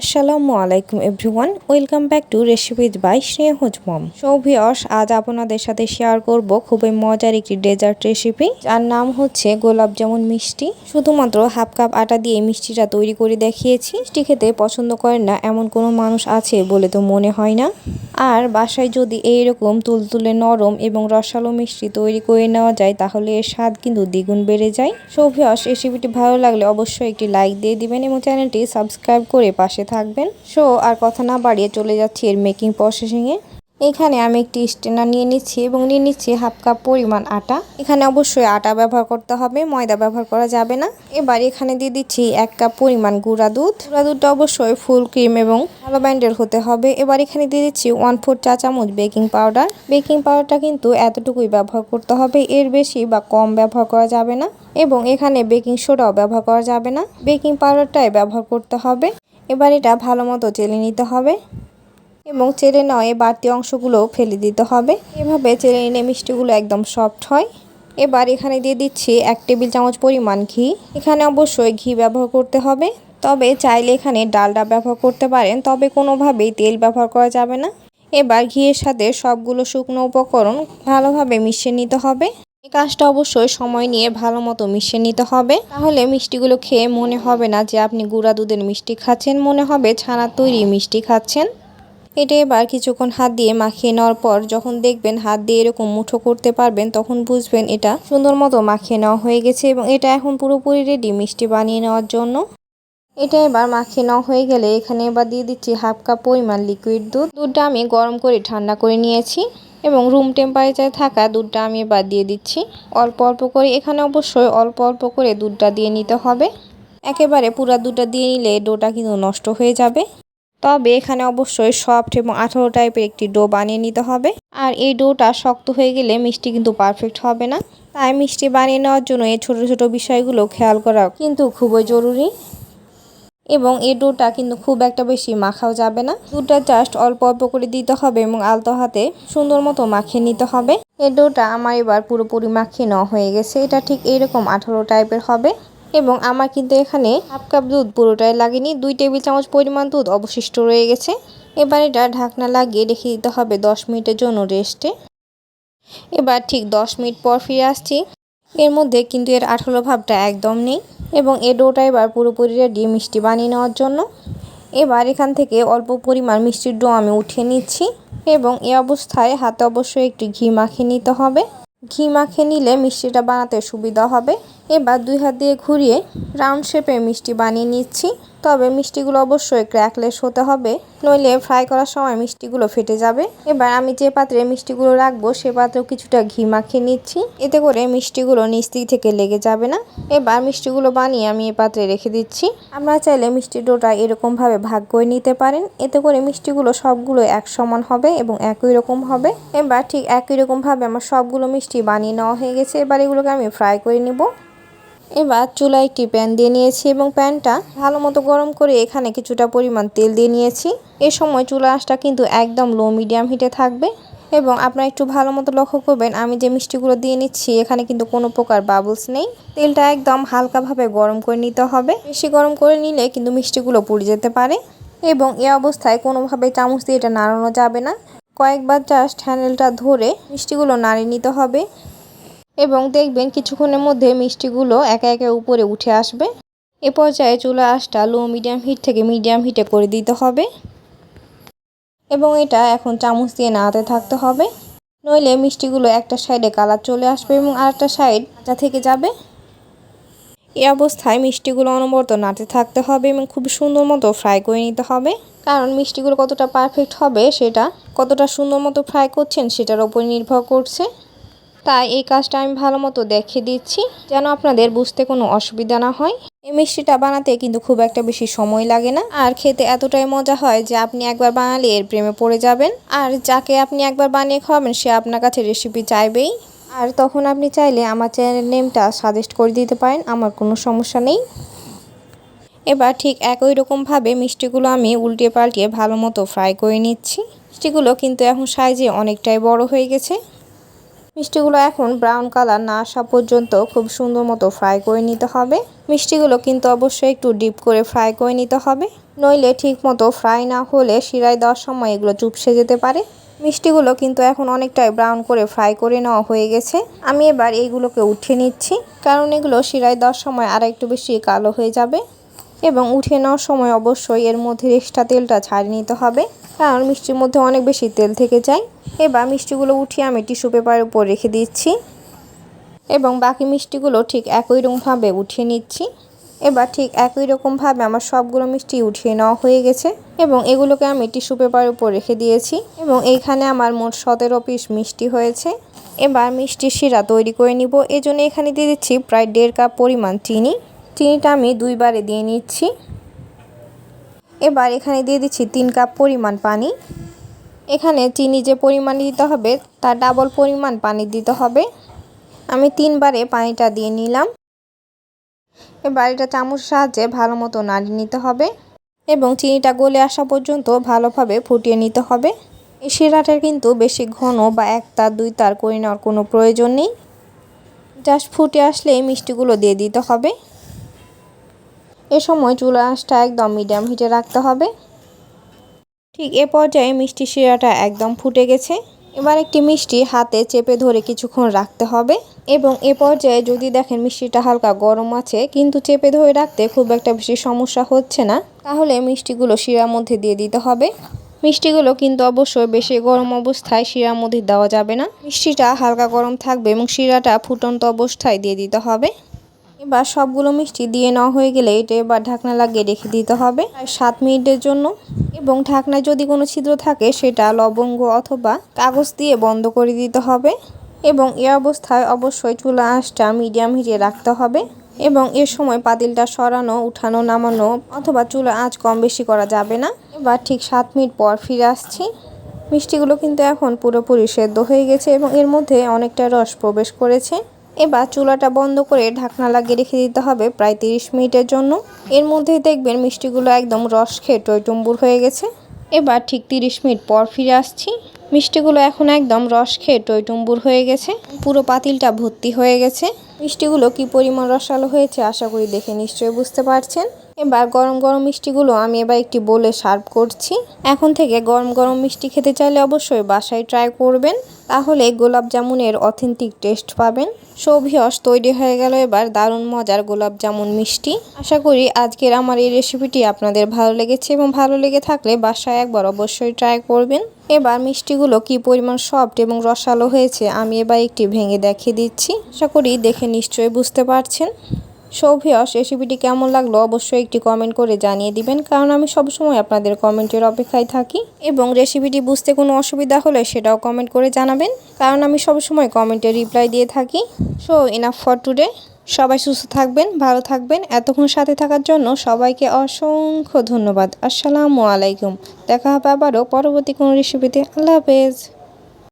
আসসালামু আলাইকুম everyone, welcome back to recipes by Sneha's mom সৌভিয়স আজ আপনাদের সাথে শেয়ার করব খুবই মজার একটি ডেজার্ট রেসিপি, যার নাম হচ্ছে গোলাপ জামুন মিষ্টি। শুধুমাত্র হাফ কাপ আটা দিয়ে মিষ্টিটা তৈরি করে দেখিয়েছি। মিষ্টি খেতে পছন্দ করেন না এমন কোনো মানুষ আছে বলে তো মনে হয় না। আর বাসায় যদি এইরকম তুলতুলে নরম এবং রসালো মিষ্টি তৈরি করে নেওয়া যায়, তাহলে এর স্বাদ কিন্তু দ্বিগুণ বেড়ে যায়। সৌভিয়স রেসিপিটি ভালো লাগলে অবশ্যই একটি লাইক দিয়ে দিবেন এবং চ্যানেলটি সাবস্ক্রাইব করে পাশে থাকবেন। সো আর কথা না বাড়িয়ে চলে যাচ্ছি এর মেকিং প্রসেসিংয়ে। এখানে আমি একটি স্টেনার নিয়ে নিচ্ছি এবং নিয়ে নিচ্ছি হাফ কাপ পরিমাণ আটা। এখানে অবশ্যই আটা ব্যবহার করতে হবে, ময়দা ব্যবহার করা যাবে না। এবার এখানে দিয়ে দিচ্ছি এক কাপ পরিমাণ গুঁড়া দুধ। গুঁড়া দুধটা অবশ্যই ফুল ক্রিম এবং ভালো ব্যান্ডের হতে হবে। এবার এখানে দিয়ে দিচ্ছি ওয়ান ফোর চা চামচ বেকিং পাউডার। বেকিং পাউডারটা কিন্তু এতটুকুই ব্যবহার করতে হবে, এর বেশি বা কম ব্যবহার করা যাবে না এবং এখানে বেকিং সোডাও ব্যবহার করা যাবে না। বেকিং পাউডারটাই ব্যবহার করতে হবে। এবার এটা ভালো মতো চেলে নিতে হবে। এবং চেলে নয় বাড়তি অংশগুলো ফেলে দিতে হবে। এভাবে চেলে নিলে মিষ্টিগুলো একদম সফট হয়। এবার এখানে দিয়ে দিচ্ছি এক টেবিল চামচ পরিমাণ ঘি। এখানে অবশ্যই ঘি ব্যবহার করতে হবে। তবে চাইলে এখানে ডালডা ব্যবহার করতে পারেন, তবে কোনোভাবেই তেল ব্যবহার করা যাবে না। এবার ঘিয়ের সাথে সবগুলো শুকনো উপকরণ ভালোভাবে মিশিয়ে নিতে হবে। এই কাজটা অবশ্যই সময় নিয়ে ভালো মতো মিশিয়ে নিতে হবে। তাহলে মিষ্টিগুলো খেয়ে মনে হবে না যে আপনি গুঁড়া দুধের মিষ্টি খাচ্ছেন, মনে হবে ছানার তৈরি মিষ্টি খাচ্ছেন। এটা এবার কিছুক্ষণ হাত দিয়ে মাখিয়ে নেওয়ার পর যখন দেখবেন হাত দিয়ে এরকম মুঠো করতে পারবেন, তখন বুঝবেন এটা সুন্দর মতো মাখিয়ে নেওয়া হয়ে গেছে এবং এটা এখন পুরোপুরি রেডি মিষ্টি বানিয়ে নেওয়ার জন্য। এটা এবার মাখিয়ে নেওয়া হয়ে গেলে এখানে এবার দিয়ে দিচ্ছি হাফ কাপ পরিমাণ লিকুইড দুধ। দুধটা আমি গরম করে ঠান্ডা করে নিয়েছি এবং রুম টেম্পারেচারে থাকা দুধটা আমি এবার দিয়ে দিচ্ছি। অল্প অল্প করে, এখানে অবশ্যই অল্প অল্প করে দুধটা দিয়ে নিতে হবে। একেবারে পুরো দুধটা দিয়ে নিলে ডোটা কিন্তু নষ্ট হয়ে যাবে। তবে এখানে অবশ্যই সফট এবং আঠারো টাইপের একটি ডো বানিয়ে নিতে হবে। আর এই ডোটা শক্ত হয়ে গেলে মিষ্টি কিন্তু পারফেক্ট হবে না। তাই মিষ্টি বানিয়ে নেওয়ার জন্য এই ছোটো ছোটো বিষয়গুলো খেয়াল করা কিন্তু খুবই জরুরি। এবং এই ডোটা কিন্তু খুব একটা বেশি মাখাও যাবে না। দুধটা জাস্ট অল্প অল্প করে দিতে হবে এবং আলতো হাতে সুন্দর মতো মাখিয়ে নিতে হবে। এই ডোটা আমার এবার পুরোপুরি মাখিয়ে নেওয়া হয়ে গেছে। এটা ঠিক এইরকম আঠারো টাইপের হবে। এবং আমার কিন্তু এখানে হাফ কাপ দুধ পুরোটাই লাগেনি। দুই টেবিল চামচ পরিমাণ দুধ অবশিষ্ট রয়ে গেছে। এবার এটা ঢাকনা লাগিয়ে রেখে দিতে হবে দশ মিনিটের জন্য রেস্টে। এবার ঠিক দশ মিনিট পর ফিরে আসছি। এর মধ্যে কিন্তু এর আঠালো ভাবটা একদম নেই এবং এ ডোটা এবার পুরোপুরি রেডি মিষ্টি বানিয়ে নেওয়ার জন্য। এবার এখান থেকে অল্প পরিমাণ মিষ্টির ডো আমি উঠিয়ে নিচ্ছি এবং এ অবস্থায় হাতে অবশ্যই একটু ঘি মাখিয়ে নিতে হবে। ঘি মাখে নিলে মিষ্টিটা বানাতে সুবিধা হবে। এবার দুই হাত দিয়ে ঘুরিয়ে রাউন্ড শেপে মিষ্টি বানিয়ে নিচ্ছি। তবে মিষ্টিগুলো অবশ্যই ক্র্যাকলেস হতে হবে, নইলে ফ্রাই করার সময় মিষ্টিগুলো ফেটে যাবে। এবার আমি যে পাত্রে মিষ্টিগুলো রাখব, সে পাত্রেও কিছুটা ঘি মাখিয়ে নিচ্ছি, এতে করে মিষ্টিগুলো দিক থেকে লেগে যাবে না। এবার মিষ্টিগুলো বানিয়ে আমি এ পাত্রে রেখে দিচ্ছি। আমরা চাইলে মিষ্টি ডোটা এরকমভাবে ভাগ করে নিতে পারেন, এতে করে মিষ্টিগুলো সবগুলো এক সমান হবে এবং একই রকম হবে। এবার ঠিক একই রকমভাবে আমার সবগুলো মিষ্টি বানিয়ে নেওয়া হয়ে গেছে, এবার এগুলোকে আমি ফ্রাই করে নিব। এবার চুলায় একটি প্যান দিয়ে নিয়েছি এবং প্যানটা ভালো মতো গরম করে এখানে কিছুটা পরিমাণ তেল দিয়ে নিয়েছি। এ সময় চুলা আঁচটা কিন্তু একদম লো মিডিয়াম হিটে থাকবে এবং আপনারা একটু ভালো মতো লক্ষ্য করবেন, আমি যে মিষ্টিগুলো দিয়ে নিচ্ছি, এখানে কিন্তু কোনো প্রকার বাবলস নেই। তেলটা একদম হালকাভাবে গরম করে নিতে হবে। বেশি গরম করে নিলে কিন্তু মিষ্টিগুলো পুড়ে যেতে পারে এবং এ অবস্থায় কোনোভাবে চামচ দিয়ে এটা নাড়ানো যাবে না। কয়েকবার জাস্ট হ্যান্ডেলটা ধরে মিষ্টিগুলো নাড়িয়ে নিতে হবে। এবং দেখবেন কিছুক্ষণের মধ্যে মিষ্টিগুলো একে একে উপরে উঠে আসবে। এ পর্যায়ে চুলা আঁচটা লো মিডিয়াম হিট থেকে মিডিয়াম হিটে করে দিতে হবে। এবং এটা এখন চামচ দিয়ে নাড়াতে থাকতে হবে। নইলে মিষ্টিগুলো একটা সাইডে কালার চলে আসবে এবং আরেকটা সাইড কাঁচা থেকে যাবে। এই অবস্থায় মিষ্টিগুলো অনবরত নাড়তে থাকতে হবে এবং খুব সুন্দর মতো ফ্রাই করে নিতে হবে। কারণ মিষ্টিগুলো কতটা পারফেক্ট হবে সেটা কতটা সুন্দর মতো ফ্রাই করছেন সেটার ওপর নির্ভর করছে। তাই এই কাজটা আমি ভালো মতো দেখিয়ে দিচ্ছি, যেন আপনাদের বুঝতে কোনো অসুবিধা না হয়। এই মিষ্টিটা বানাতে কিন্তু খুব একটা বেশি সময় লাগে না। আর খেতে এতটাই মজা হয় যে আপনি একবার বানালে এর প্রেমে পড়ে যাবেন। আর যাকে আপনি একবার বানিয়ে খাওয়াবেন, সে আপনার কাছে রেসিপি চাইবেই। আর তখন আপনি চাইলে আমার চ্যানেলের নেমটা সাজেস্ট করে দিতে পারেন, আমার কোনো সমস্যা নেই। এবার ঠিক একই রকমভাবে মিষ্টিগুলো আমি উল্টিয়ে পাল্টিয়ে ভালো মতো ফ্রাই করে নিচ্ছি। মিষ্টিগুলো কিন্তু এখন সাইজে অনেকটাই বড় হয়ে গেছে। মিষ্টিগুলো এখন ব্রাউন কালার না আসা পর্যন্ত খুব সুন্দর মতো ফ্রাই করে নিতে হবে। মিষ্টিগুলো কিন্তু অবশ্যই একটু ডিপ করে ফ্রাই করে নিতে হবে। নইলে ঠিক মতো ফ্রাই না হলে শিরায় দেওয়ার সময় এগুলো চুপসে যেতে পারে। মিষ্টিগুলো কিন্তু এখন অনেকটাই ব্রাউন করে ফ্রাই করে নেওয়া হয়ে গেছে। আমি এবার এইগুলোকে উঠিয়ে নিচ্ছি, কারণ এগুলো শিরায় দেওয়ার সময় আর একটু বেশি কালো হয়ে যাবে। এবং উঠে নেওয়ার সময় অবশ্যই এর মধ্যে এক্সট্রা তেলটা ছাড়িয়ে নিতে হবে। কারণ মিষ্টির মধ্যে অনেক বেশি তেল থেকে যায়। এবার মিষ্টিগুলো উঠিয়ে আমি টিস্যু পেপারের উপর রেখে দিচ্ছি। এবং বাকি মিষ্টিগুলো ঠিক একই রকমভাবে উঠিয়ে নিচ্ছি। এবার ঠিক একই রকমভাবে আমার সবগুলো মিষ্টি উঠিয়ে নেওয়া হয়ে গেছে। এবং এগুলোকে আমি টিস্যু পেপারের উপর রেখে দিয়েছি। এবং এইখানে আমার মোট সতেরো পিস মিষ্টি হয়েছে। এবার মিষ্টির শিরা তৈরি করে নিব। এই জন্য এখানে দিয়ে দিচ্ছি প্রায় দেড় কাপ পরিমাণ চিনি। চিনিটা আমি দুইবারে দিয়ে নিচ্ছি। এবার এখানে দিয়ে দিচ্ছি তিন কাপ পরিমাণ পানি। এখানে চিনি যে পরিমাণ দিতে হবে, তার ডাবল পরিমাণ পানি দিতে হবে। আমি তিনবারে পানিটা দিয়ে নিলাম। এবার এটা চামচ সাহায্যে ভালো মতো নাড়িয়ে নিতে হবে এবং চিনিটা গলে আসা পর্যন্ত ভালোভাবে ফুটিয়ে নিতে হবে। এই শিরাটার কিন্তু বেশি ঘন বা এক তার, দুই তার করে নেওয়ার কোনো প্রয়োজন নেই। জাস্ট ফুটে আসলে মিষ্টিগুলো দিয়ে দিতে হবে। এ সময় চুলা আঁচটা একদম মিডিয়াম হিটে রাখতে হবে। ঠিক এ পর্যায়ে মিষ্টি শিরাটা একদম ফুটে গেছে। এবার একটি মিষ্টি হাতে চেপে ধরে কিছুক্ষণ রাখতে হবে এবং এ পর্যায়ে যদি দেখেন মিষ্টিটা হালকা গরম আছে, কিন্তু চেপে ধরে রাখতে খুব একটা বেশি সমস্যা হচ্ছে না, তাহলে মিষ্টিগুলো শিরার মধ্যে দিয়ে দিতে হবে। মিষ্টিগুলো কিন্তু অবশ্যই বেশি গরম অবস্থায় শিরার মধ্যে দেওয়া যাবে না। মিষ্টিটা হালকা গরম থাকবে এবং শিরাটা ফুটন্ত অবস্থায় দিয়ে দিতে হবে। এবার সবগুলো মিষ্টি দিয়ে নেওয়া হয়ে গেলে এটা এবার ঢাকনা লাগিয়ে রেখে দিতে হবে। সাত মিনিটের জন্য। এবং ঢাকনায় যদি কোনো ছিদ্র থাকে, সেটা লবঙ্গ অথবা কাগজ দিয়ে বন্ধ করে দিতে হবে। এবং এ অবস্থায় অবশ্যই চুলা আঁচটা মিডিয়াম হিটে রাখতে হবে। এবং এর সময় পাতিলটা সরানো, উঠানো, নামানো অথবা চুলা আঁচ কম বেশি করা যাবে না। এবার ঠিক সাত মিনিট পর ফিরে আসছি। মিষ্টিগুলো কিন্তু এখন পুরোপুরি সেদ্ধ হয়ে গেছে এবং এর মধ্যে অনেকটা রস প্রবেশ করেছে। এবার চুলাটা বন্ধ করে ঢাকনা লাগিয়ে রেখে দিতে হবে প্রায় তিরিশ মিনিটের জন্য। এর মধ্যে দেখবেন মিষ্টিগুলো একদম রস খেয়ে টইটুম্বুর হয়ে গেছে। এবার ঠিক তিরিশ মিনিট পর ফিরে আসছি। মিষ্টিগুলো এখন একদম রস খেয়ে টইটুম্বুর হয়ে গেছে। পুরো পাতিলটা ভর্তি হয়ে গেছে। মিষ্টিগুলো কি পরিমাণ রসালো হয়েছে আশা করি দেখে নিশ্চয়ই বুঝতে পারছেন। এবার গরম গরম মিষ্টিগুলো আমি এবার একটি বলে সার্ভ করছি। এখন থেকে গরম গরম মিষ্টি খেতে চাইলে অবশ্যই বাসায় ট্রাই করবেন। তাহলে গোলাপ জামুনের অথেন্টিক টেস্ট পাবেন। সৌভিয়স তৈরি হয়ে গেল এবার দারুণ মজার গোলাপ জামুন মিষ্টি। আশা করি আজকের আমার এই রেসিপিটি আপনাদের ভালো লেগেছে এবং ভালো লেগে থাকলে বাসায় একবার অবশ্যই ট্রাই করবেন। এবার মিষ্টিগুলো কি পরিমাণ সফট এবং রসালো হয়েছে আমি এবার একটি ভেঙে দেখিয়ে দিচ্ছি। আশা করি দেখে নিশ্চয়ই বুঝতে পারছেন। সৌভিয়স, রেসিপিটি কেমন লাগল অবশ্যই একটি কমেন্ট করে জানিয়ে দিবেন, কারণ আমি সবসময় আপনাদের কমেন্টের অপেক্ষায় থাকি। এবং রেসিপিটি বুঝতে কোনো অসুবিধা হলে সেটাও কমেন্ট করে জানাবেন, কারণ আমি সবসময় কমেন্টে রিপ্লাই দিয়ে থাকি। সো ইনাফ ফর টুডে সবাই সুস্থ থাকবেন, ভালো থাকবেন। এতক্ষণ সাথে থাকার জন্য সবাইকে অসংখ্য ধন্যবাদ। আসসালামু আলাইকুম। দেখা হবে আবারও পরবর্তী কোনো রেসিপিতে আল্লাহ হাফেজ।